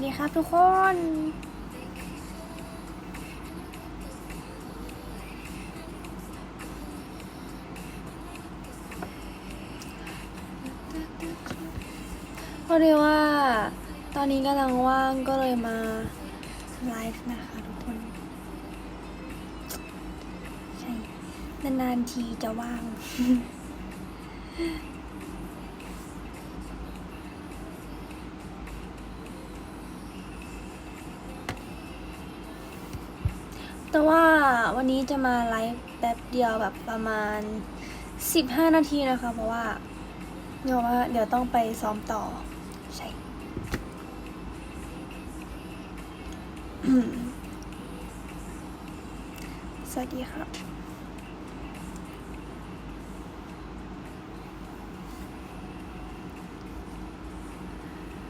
สวัสดีครับทุกคนพอดียกว่า ตอนนี้กำลังว่างก็เลยมาไลฟ์นะคะทุกคน ใช่ นานๆทีจะว่าง แต่ว่าวันนี้จะมาไลฟ์แป๊บเดียวแบบประมาณ 15 นาทีนะคะ เพราะว่าเดี๋ยวว่าเดี๋ยวต้องไปซ้อมต่อ ใช่สวัสดีครับ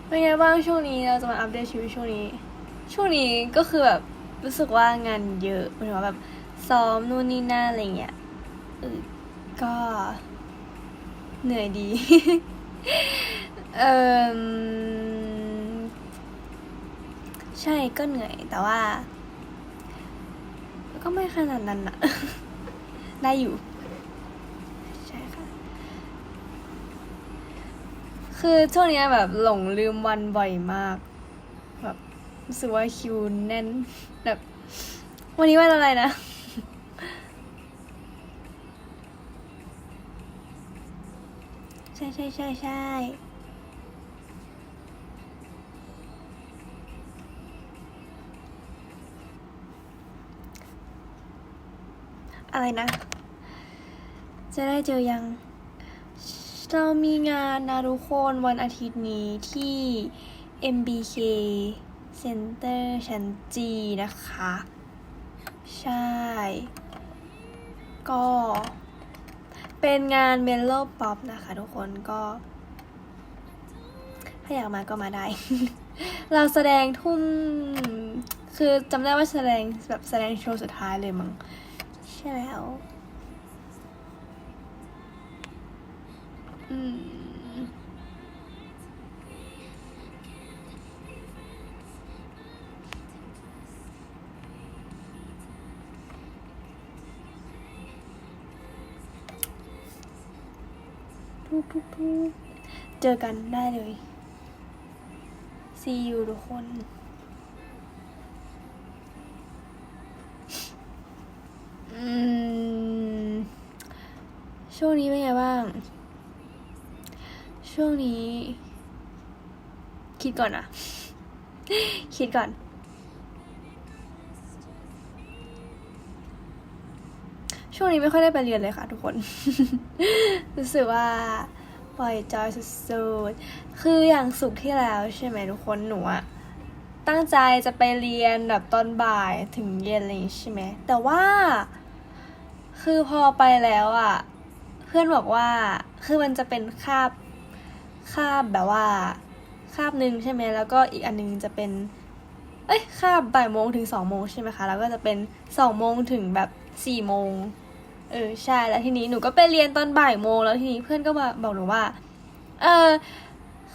เป็นไงบ้างช่วงนี้เราจะมาอัปเดตชีวิตช่วงนี้ ช่วงนี้ก็คือแบบ รู้สึกว่างานเยอะหมายถึงว่าแบบซ้อมนู่นนี่นั่นอะไรเงี้ยเออก็เหนื่อยดี เออใช่ก็เหนื่อยแต่ว่า ก็ไม่ขนาดนั้นอะได้อยู่ ใช่ค่ะ คือช่วงเนี้ยแบบหลงลืมวันบ่อยมาก รู้สึกว่าคิวแน่นแบบ วันนี้วันอะไรนะใช่ใช่ใช่ใช่อะไรนะ จะได้เจอยัง เรามีงานนะทุกคนวันอาทิตย์นี้ที่ MBK Center ชั้นจีนะคะ ใช่ ก็ เป็นงานเมโลป๊อปนะคะทุกคนก็ ถ้าอยากมาก็มาได้ เราแสดงทุ่ม คือจำได้ว่าแสดงแบบแสดงโชว์สุดท้ายเลยมั้งใช่แล้ว อืม ทุกทุกทุกเจอกันได้เลย see you ทุกคนช่วงนี้เป็นไงบ้าง ช่วงนี้ คิดก่อนอะคิดก่อน ช่วงนี้ไม่ค่อยได้ไปเรียนเลยค่ะทุกคน รู้สึกว่าปล่อยจอยสุดๆ คืออย่างสุกที่แล้วใช่ไหมทุกคนหนูอะตั้งใจจะไปเรียนแบบตอนบ่ายถึงเย็นอะไรอย่างงี้ใช่ไหม แต่ว่า คือพอไปแล้วอะเพื่อนบอกว่า คือมันจะเป็นคาบคาบแบบว่าคาบหนึ่งใช่ไหมแล้วก็อีกอันหนึงจะเป็น เอ้ยคาบบ่ายโมงถึงสองโมงใช่ไหมคะ แล้วก็จะเป็นสองโมงถึงแบบสี่โมง เออใช่แล้วทีนี้หนูก็ไปเรียนตอนบ่ายโมงแล้วทีนี้เพื่อนก็มาบอกหนูว่า เออ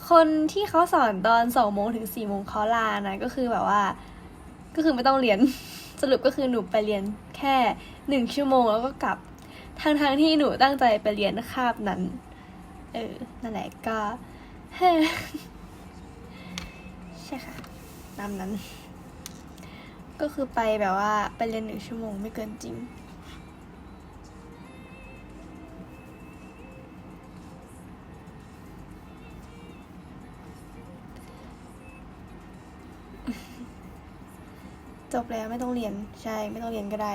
คนที่เขาสอนตอนสองโมงถึงสี่โมงเขาลานะก็คือแบบว่า ก็คือไม่ต้องเรียน สรุปก็คือหนูไปเรียนแค่หนึ่งชั่วโมงแล้วก็กลับทางทางที่หนูตั้งใจไปเรียนคาบนั้น เออนั่นแหละก็ใช่ค่ะตามนั้น ก็คือไปแบบว่าไปเรียนหนึ่งชั่วโมงไม่เกินจริง จบแล้วไม่ต้องเรียนใช่ไม่ต้องเรียนก็ได้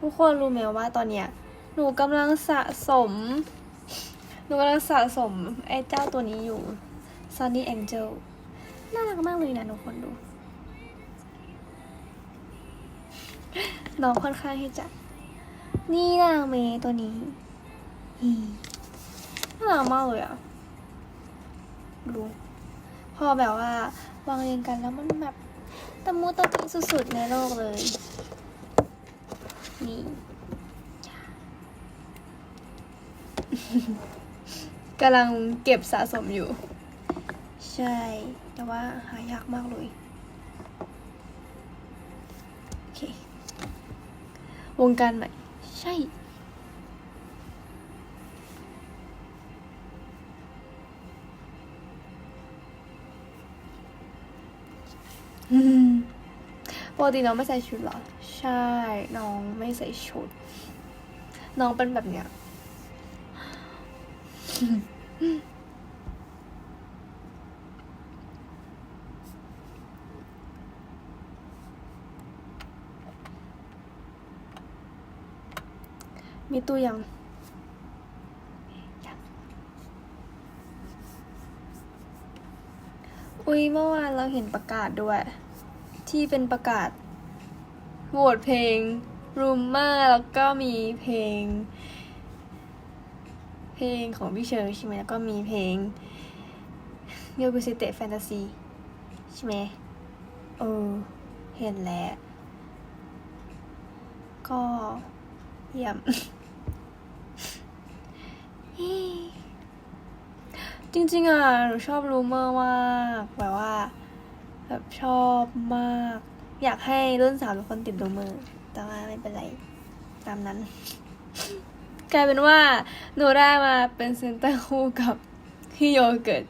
ทุกคนรู้ไหมว่าตอนเนี้ยหนูกำลังสะสม หนูกำลังสะสม ไอ้เจ้าตัวนี้อยู่ Sunny Angel น่ารักมากเลยนะทุกคนดู น้องค่อนข้างที่จะ นี่นางเมตัวนี้น่ารักมากเลยอะดู พอแบบว่าวางเรียงกันแล้วมันแบบตะมูตะมีสุดๆในโลกเลย นี่กำลังเก็บสะสมอยู่ ใช่ แต่ว่าหายากมากเลยโอเควงการใหม่ ใช่ ปกติน้องไม่ใส่ชุดหรอ ใช่ น้องไม่ใส่ชุด น้องเป็นแบบเนี้ย มีตู้ยังยัง อุ้ยเมื่อวานเราเห็นประกาศด้วย ที่เป็นประกาศโหวตเพลง Rumor แล้วก็มีเพลง เพลงของพี่เชอร์ใช่ไหมแล้วก็มีเพลง y o g u s i t e Fantasy ใช่ไหมเออ เห็นแล้ว ก็เยี่ยม จริง ๆ อะ หนูชอบรูเมอร์มากแบบว่าแบบชอบมาก อยากให้รุ่นสาวทุกคนติดรูเมอร์ แต่ว่าไม่เป็นไร ตามนั้น กลายเป็นว่า หนูได้มาเป็นเซนเตอร์คู่กับพี่โยเกิร์ต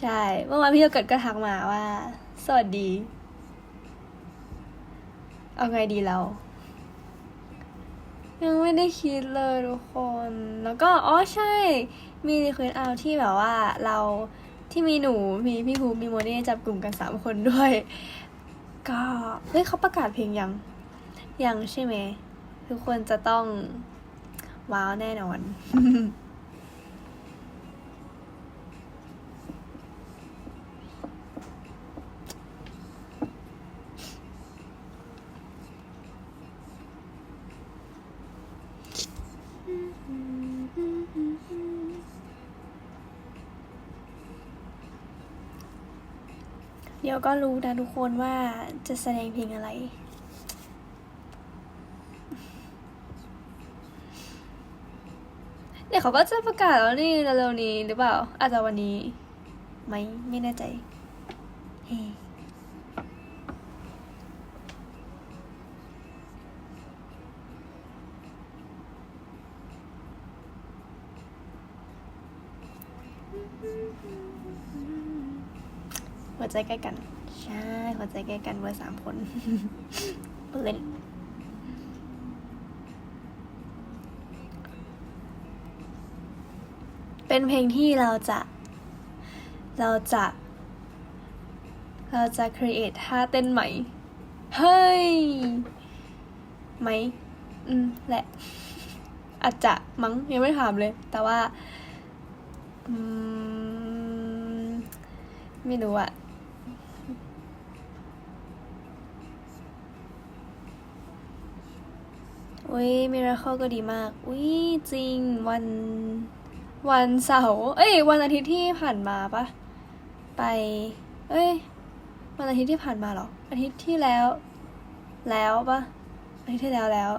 ใช่ เมื่อวานพี่โยเกิร์ตก็ทักมาว่า สวัสดี เอาไงดีเรายังไม่ได้คิดเลยทุกคน แล้วก็ อ๋อใช่ มีรีเควสเอาที่แบบว่าเราที่มีหนูมีพี่ภูมิมีโมเน่จับกลุ่มกันสามคนด้วย ก็เฮ้ยเขาประกาศเพลงยัง ยังใช่ไหมทุกคนจะต้องว้าวแน่นอน เดี๋ยวก็รู้นะทุกคนว่าจะแสดงเพลงอะไร เดี๋ยวเขาก็จะประกาศแล้วนี่เร็วๆนี้หรือเปล่า อาจจะวันนี้ไหมไม่แน่ใจเฮ้ หัวใจใกล้กัน ใช่ หัวใจใกล้กันเบอร์สามคนเล่นเป็นเพลงที่เราจะ เราจะ เราจะ create ท่าเต้นใหม่ เฮ้ย ไหม อืม แหละ อาจจะมั้งยังไม่ถามเลย แต่ว่า อืม ไม่รู้อะ อุ้ยมิราเคิลก็ดีมาก อุ้ยจริงวันวันเสาร์เอ้ย วันอาทิตย์ที่ผ่านมาปะไป เอ้ย วันอาทิตย์ที่ผ่านมาเหรอ อาทิตย์ที่แล้ว แล้วปะอาทิตย์ที่แล้วแล้ว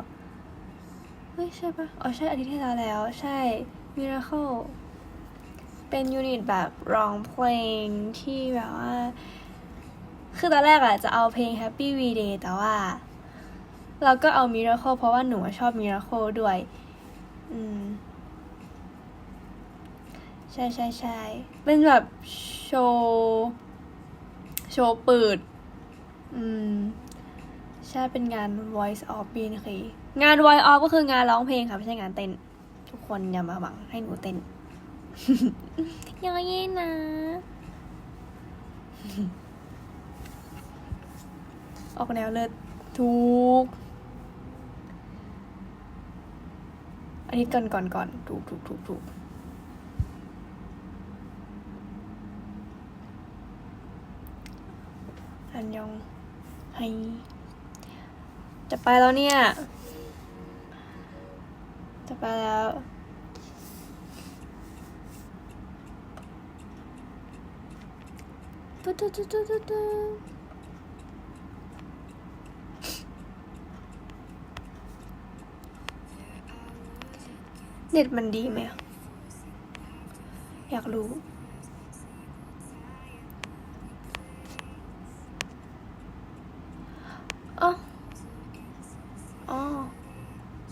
เฮ้ยใช่ปะอ๋อใช่อาทิตย์ที่แล้วแล้ว ใช่ Miracle เป็นยูนิตแบบร้องเพลงที่แบบว่า คือตอนแรกอะจะเอาเพลง Happy V Day แต่ว่า เราก็เอา Miracle เพราะว่าหนูชอบ Miracle ด้วย อืม ใช่ใช่ใช่เป็นแบบโชว์โชว์เปิด อืม ใช่เป็นงาน voice of b นคืองาน voice of ก็คืองานร้องเพลงค่ะ ไม่ใช่งานเต้น ทุกคนอย่ามาหวังให้หนูเต้นยังไงนะออกแนวเลิศทุกันนี้ก่อนก่อนก่อนถูกถูกถูกถูกอันยองไฮจะไปแล้วเนี่ย จะไปแล้วตุ๊ดตุ๊ดตุ๊ดตุ๊ดตุ๊ดตุ๊ด เน็ตมันดีไหมอยากรู้อ๋ออ๋อ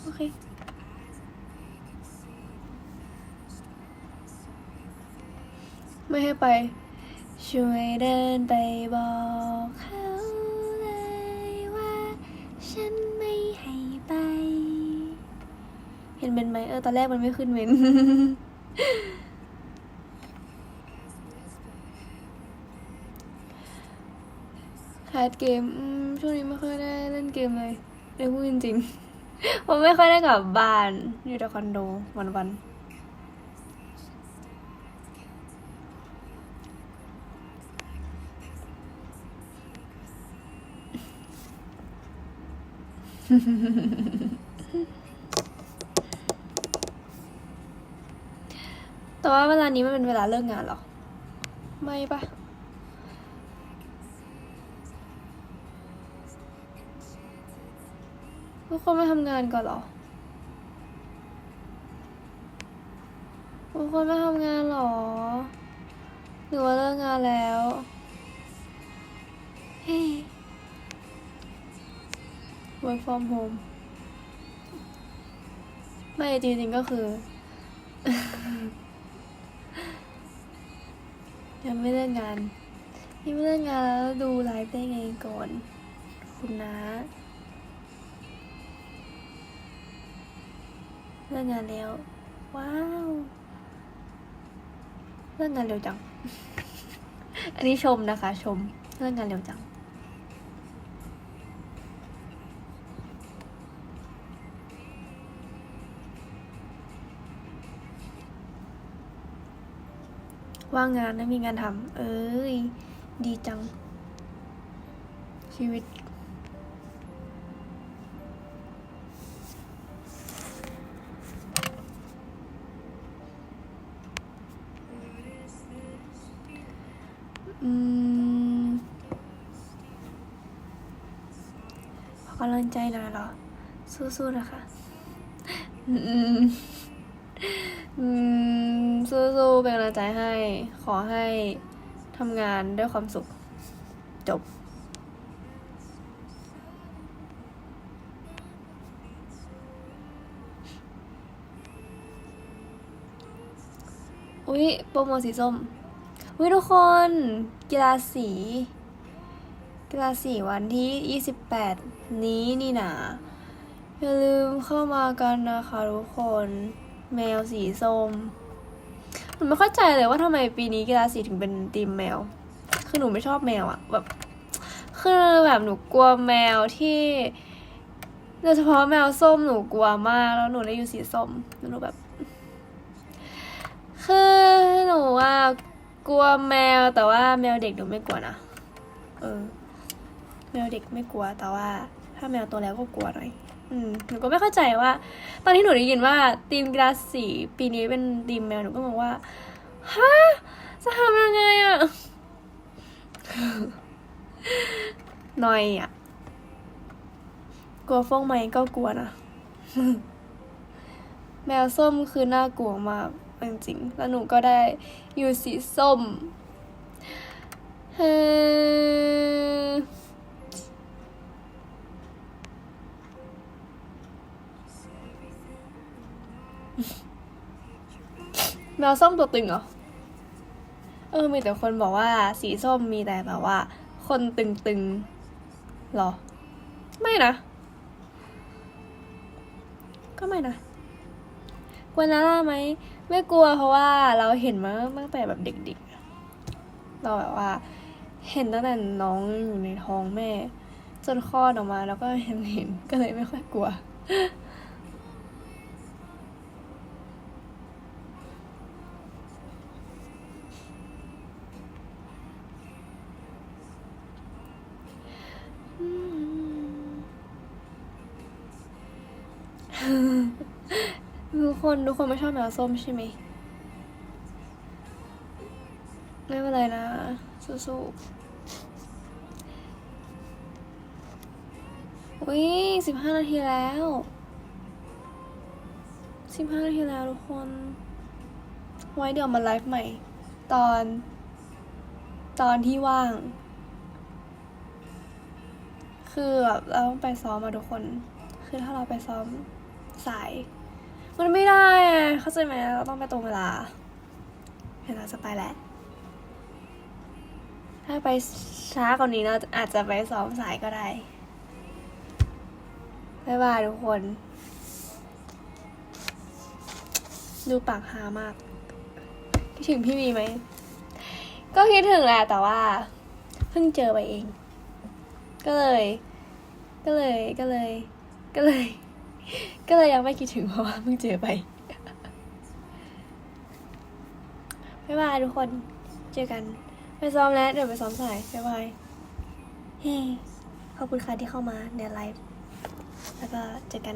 โอเคไม่ให้ไป ช่วยเดินไปบอกเขาเลยว่า ฉัน ห็นเมนไหมเออตอนแรกมันไม่ขึ้นเมนแคสเกมช่วงนี้ไม่ค่อยได้เล่นเกมเลยเดี๋ยพูดจริงๆผมไม่ค่อยได้กลับบ้าน อยู่แต่คอนโดวันๆ แต่ว่าเวลานี้มันเป็นเวลาเลิกงานหรอ ไม่ปะทุกคนไม่ทำงานก่อนหรอทุกคนไม่ทำงานหรอ หรือว่าเลิกงานแล้ว เฮ้ work from home ไม่จริงๆก็คือ ยังไม่เลิกงานยังไม่เลิกงานแล้วดูไลฟ์ได้ไงก่อน คุณนะเลิกงานแล้ว ว้าวเลิกงานเร็วจัง อันนี้ชมนะคะ ชมเลิกงานเร็วจัง ว่างงานไม่มีงานทำเอ้ย ดีจัง ชีวิต อืมขอกำลังใจหน่อยเหรอ สู้ๆนะคะ อืม อืมสู้ๆเป็นกำลังใจให้ ขอให้ทำงานด้วยความสุข จบ อุ๊ย โปรโมทสีส้ม อุ๊ย ทุกคน กีฬาสี กีฬาสีวันที่ 28 นี้นี่นาอย่าลืมเข้ามากันนะคะทุกคน แมวสีส้มหนูไม่เข้าใจเลยว่าทำไมปีนี้กีฬาสีถึงเป็นทีมแมว คือหนูไม่ชอบแมวอะแบบ คือแบบหนูกลัวแมวที่โดยเฉพาะแมวส้มหนูกลัวมากแล้วหนูได้อยู่สีส้มแล้วหนูแบบ คือหนูว่ากลัวแมวแต่ว่าแมวเด็กหนูไม่กลัวนะเออแมวเด็กไม่กลัวแต่ว่า ถ้าแมวโตแล้วก็กลัวหน่อย อืมหนูก็ไม่เข้าใจว่า ตอนที่หนูได้ยินว่าทีมกีฬาสีปีนี้เป็นทีมแมวหนูก็มองว่าฮะจะทำยังไงอะหน่อยอะกลัวฟ้องไหมก็กลัวนะแมวส้มคือน่ากลัวมากจริงๆแล้วหนูก็ได้อยู่สีส้มเฮ้ แมวส้มตัวตึงเหรอ เออ มีแต่คนบอกว่า สีส้มมีแต่แบบว่า คนตึงๆหรอ ไม่นะ ก็ไม่นะกลัวนาร่าไหม ไม่กลัวเพราะว่าเราเห็นมาตั้งแต่แบบเด็กๆ เราแบบว่า เห็นตั้งแต่น้องอยู่ในท้องแม่ จนคลอดออกมาแล้วก็เห็นเห็นก็เลยไม่ค่อยกลัว คนทุกคนไม่ชอบแมวส้มใช่ไหมไม่เป็นไรนะ สู้ๆอุ้ยสิบห้านาทีแล้วสิบห้านาทีแล้วทุกคน ไว้เดี๋ยวมาไลฟ์ใหม่ ตอน ตอนที่ว่าง คือแบบเราต้องไปซ้อมมาทุกคน คือถ้าเราไปซ้อมสาย มันไม่ได้ เข้าใจไหมเราต้องไปตรงเวลา เวเราจะไปแหละ ถ้าไปช้ากว่านี้เราอาจจะไปซ้อมสายก็ได้ บ๊ายบายทุกคน ดูปากหามาก คิดถึงพี่วีไหม ก็คิดถึงแหละแต่ว่า เพิ่งเจอไปเอง ก็เลย ก็เลย ก็เลย ก็เลย ก็เลยยังไม่คิดถึงเพราะว่าเพิ่งเจอไปบ๊ายบายทุกคน เจอกัน ไปซ้อมแล้ว เดี๋ยวไปซ้อมสายบ๊ายบายเฮ้ขอบคุณค่ะที่เข้ามาในไลฟ์ แล้วก็เจอกัน